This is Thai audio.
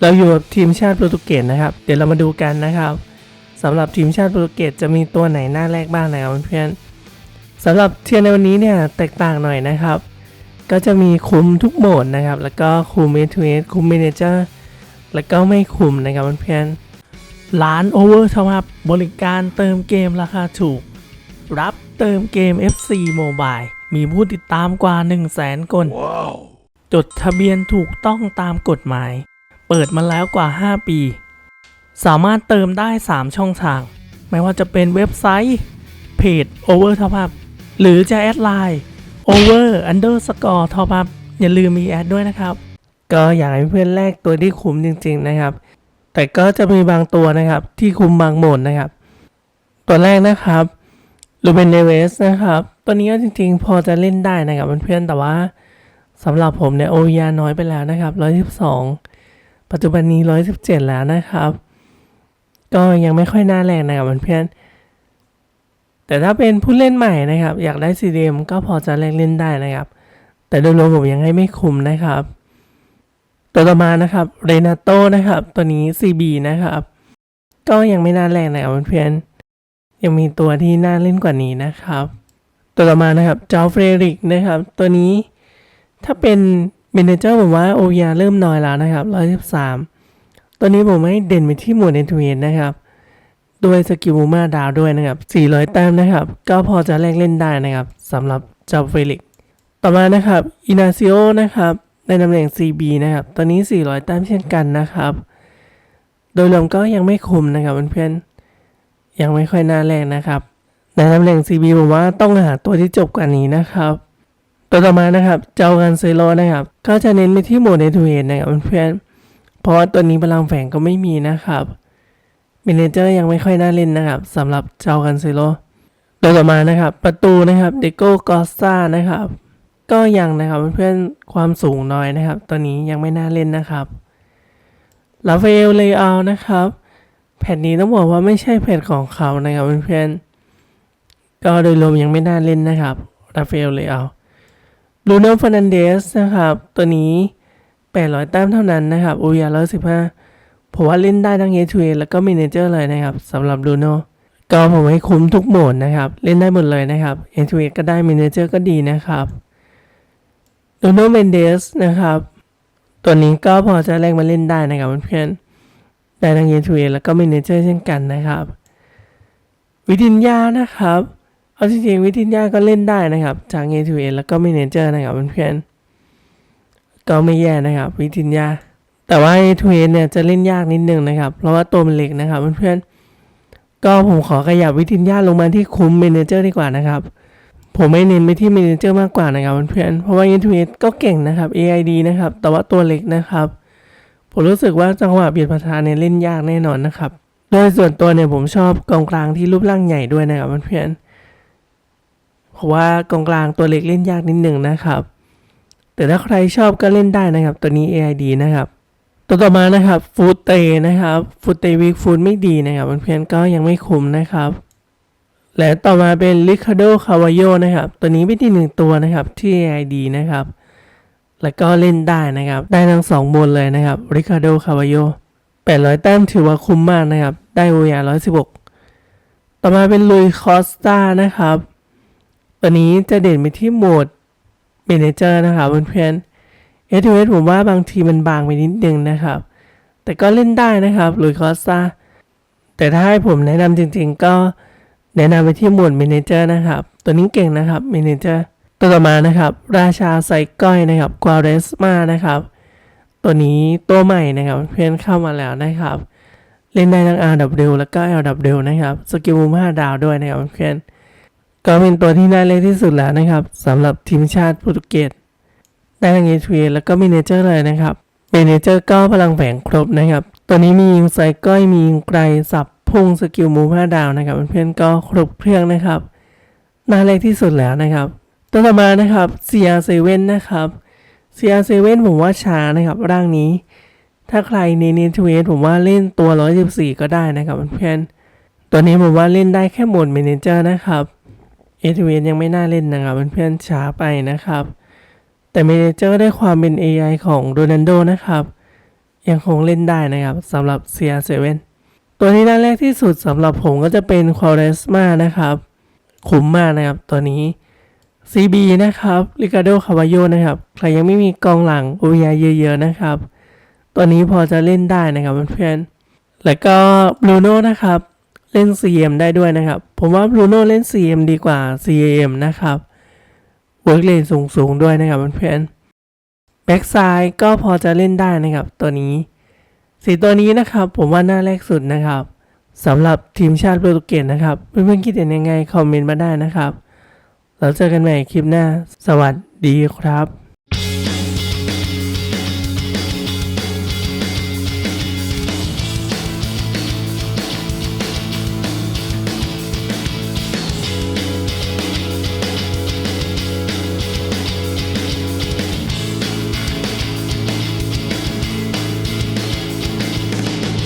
เราอยู่กับทีมชาติโปรตุเกสนะครับ เดี๋ยวเรามาดูกันนะครับสำหรับทีมชาติโปรตุเกสจะมีตัวไหนหน้าแรกบ้างนะครับเพื่อนๆสำหรับเทียร์ในวันนี้เนี่ยแตกต่างหน่อยนะครับ ก็จะมีคุมทุกโหมดนะครับ แล้วก็คุมเอทูเอคุมเมเนเจอร์แล้วก็ไม่คุมนะครับเพื่อนๆร้านโอเวอร์ท็อปบริการเติมเกมราคาถูก รับเติมเกม FC Mobile มีผู้ติดตามกว่า 1 0 0 0 0แสนคนจดทะเบียนถูกต้องตามกฎหมาย เปิดมาแล้วกว่า 5 ปี สามารถเติมได้ 3 ช่องทาง ไม่ว่าจะเป็นเว็บไซต์ เพจ Over Top Up หรือจะแอดไลน์ Over Underscore Top Up อย่าลืมมีแอดด้วยนะครับ ก็อยากให้เพื่อนแรกตัวที่คุ้มจริง ๆ นะครับ แต่ก็จะมีบางตัวนะครับ ที่คุ้มบางโหมดนะครับ ตัวแรกนะครับลูเบนเนเวสนะครับตัวนี้ก็จริงๆ พอจะเล่นได้นะครับเพื่อนๆแต่ว่าสำหรับผมเนี่ยโอยาน้อยไปแล้วนะครับ112 ปัจจุบันนี้ 117 แล้วนะครับ ก็ยังไม่ค่อยน่าแรงนะครับเพื่อนแต่ถ้าเป็นผู้เล่นใหม่นะครับ อยากได้ CDM ก็พอจะแลกเล่นได้นะครับ แต่โดยรวมผมยังให้ไม่คุ้มนะครับ ตัวต่อมานะครับเรนาโตนะครับ ตัวนี้ CB นะครับ ก็ยังไม่น่าแรงนะครับเพื่อนยังมีตัวที่น่าเล่นกว่านี้นะครับ ตัวต่อมานะครับเจอเฟรริกนะครับ ตัวนี้ถ้าเป็น เมนเจอร์ผมว่าโอยาเริ่มน้อยแล้วนะครับ 113ตัวนี้ผมให้เด่นไปที่หมวดเอนทเอนนะครับด้วยสกิลมูมาดาวด้วยนะครับ 400 แต้มนะครับ ก็พอจะแลกเล่นได้นะครับสำหรับจอเฟรริก ต่อมานะครับอินาซิโอนะครับในตำแหน่ง CB นะครับตัวนี้ 400 แต้มเช่นกันนะครับ โดยรวมก็ยังไม่คุมนะครับเพื่อนๆ ยังไม่ค่อยน่าแรงนะครับ ในตำแหน่ง CB ผมว่าต้องหาตัวที่จบกว่านี้นะครับ ตัวต่อมานะครับ เจ้ากันเซโลนะครับ ก็จะเน้นไปที่โหมดเนทูเอนนะครับเพื่อนเพราะว่าตัวนี้พลังแฝงก็ไม่มีนะครับเมเนเจอร์ยังไม่ค่อยน่าเล่นนะครับสำหรับเจ้ากันเซโลตัวต่อมานะครับ ประตูนะครับเดโก้กอสตานะครับ ก็ยังนะครับเพื่อนความสูงน้อยนะครับ ตัวนี้ยังไม่น่าเล่นนะครับลาเฟลเลอานะครับแผ่นนี้ต้องบอกว่าไม่ใช่แผ่นของเขานะครับเพื่อนก็โดยรวมยังไม่น่าเล่นนะครับราฟาเอลเลอา ลูโน่ฟ e นันเดสนะครับ ตัวนี้ 800 แต้มเท่านั้นนะครับอูยา115ผมว่าเล่นได้ทั้งเอทูเอแล้วก็มินเจอร์เลยนะครับสำหรับลูโน่ก็ผมให้คุ้มทุกโหมดนะครับ เล่นได้หมดเลยนะครับเอทูเอก็ได้มินเจอร์ก็ดีนะครับลูโน่เมนเดสนะครับ ตัวนี้ก็พอจะแรงมาเล่นได้นะครับเพื่อนๆได้ทั้งเยทูเอแล้วก็เมเนเจอร์เช่นกันนะครับ วิทินยานะครับ เอาจริงๆวิทินยาก็เล่นได้นะครับ จากเยทูเอแล้วก็เมเนเจอร์นะครับเพื่อนๆก็ไม่แย่นะครับ วิทินยาแต่ว่าเยทูเอเนี่ยจะเล่นยากนิดนึงนะครับ เพราะว่าตัวมันเล็กนะครับเพื่อนๆก็ผมขอขยับวิทินยาลงมาที่คุ้มเมนเจอร์ดีกว่านะครับผมไม่เน้นไปที่เมนเจอร์มากกว่านะครับเพื่อนๆเพราะว่า i n t u i t ก็เก่งนะครับ AID นะครับแต่ว่าตัวเล็กนะครับ ผมรู้สึกว่าจังหวะเบียดประธานเนี่ยเล่นยากแน่นอนนะครับโดยส่วนตัวเนี่ยผมชอบกองกลางที่รูปร่างใหญ่ด้วยนะครับเพื่อนๆ ราะว่ากองกลางตัวเล็กเล่นยากนิดหนึ่งนะครับ แต่ถ้าใครชอบก็เล่นได้นะครับ ตัวนี้ AID นะครับ ตัวต่อมานะครับฟูเตนะครับฟูเตวิกฟูดไม่ดีนะครับเพื่อนๆก็ยังไม่คุ้มนะครับ และต่อมาเป็น Ricardo Cavallo นะครับ ตัวนี้เป็นที่หนึ่งตัวนะครับที่ AID นะครับ แล้วก็เล่นได้นะครับ ได้ทั้งสองบนเลยนะครับ Ricardo Cavallo 800แต้มถือว่าคุ้มมากนะครับ ได้ OR 116 ต่อมาเป็นลุยคอสตานะครับ ตัวนี้จะเด่นไปที่โหมด Manager นะครับเพื่อนๆเอทูเอผมว่าบางทีมันบางไปนิดนึงนะครับ แต่ก็เล่นได้นะครับลุยคอสตาแต่ถ้าให้ผมแนะนำจริงๆ ก็แนะนำไปที่โหมด Manager นะครับ ตัวนี้เก่งนะครับ Manager ตัวต่อมานะครับ ราชาไซก้อยนะครับกวาเรสมานะครับ ตัวนี้ตัวใหม่นะครับเพื่อนเข้ามาแล้วนะครับ เล่นได้ทั้ง RW แล้วก็ LW นะครับ สกิลมุม5ดาวด้วยนะครับเพื่อน ก็เป็นตัวที่น่าเล่นที่สุดแล้วนะครับสำหรับทีมชาติโปรตุเกสได้ทั้ง a อ a แล้วก็ Manager เลยนะครับ Manager ก็พลังแฝงครบนะครับ ตัวนี้มียิงไซก้อยมียิงไกลสับพุ่งสกิลมูฟ5ดาวนะครับเพื่อนๆก็ครบเครื่องนะครับน่าเล่นที่สุดแล้วนะครับ ตัวต่อมานะครับ CR7 นะครับ CR7 ผมว่าช้านะครับร่างนี้ ถ้าใครในเนทเวสผมว่าเล่นตัว 114 ก็ได้นะครับเพื่อนๆตัวนี้ผมว่าเล่นได้แค่หมด Manager นะครับ เอทเวสยังไม่น่าเล่นนะครับเพื่อนๆช้าไปนะครับ แต่ Manager ได้ความเป็น AI ของโรนันโดนะครับ ยังคงเล่นได้นะครับสำหรับ CR7 ตัวนี้หน้าแรกที่สุดสำหรับผมก็จะเป็น q u a r e s m a นะครับ คุ้มมากนะครับตัวนี้ CB นะครับริคาโดคาวาโยนะครับ ใครยังไม่มีกองหลัง OVI เยอะๆนะครับ ตัวนี้พอจะเล่นได้นะครับเพื่อนๆแล้วก็บรูโน่นะครับ เล่น CM ได้ด้วยนะครับ ผมว่าบรูโน่เล่น CM ดีกว่า CM นะครับเวิร์กเลนสูงๆด้วยนะครับเพื่อนแบ็กซ้ายก็พอจะเล่นได้นะครับ ตัวนี้สีตัวนี้นะครับ ผมว่าน้าแรกสุดนะครับสำหรับทีมชาติโปรตุเกสนะครับ เพื่อนๆคิดเห็นยังไงคอมเมนต์มาได้นะครับ แล้วเจอกันใหม่คลิปหน้า สวัสดีครับ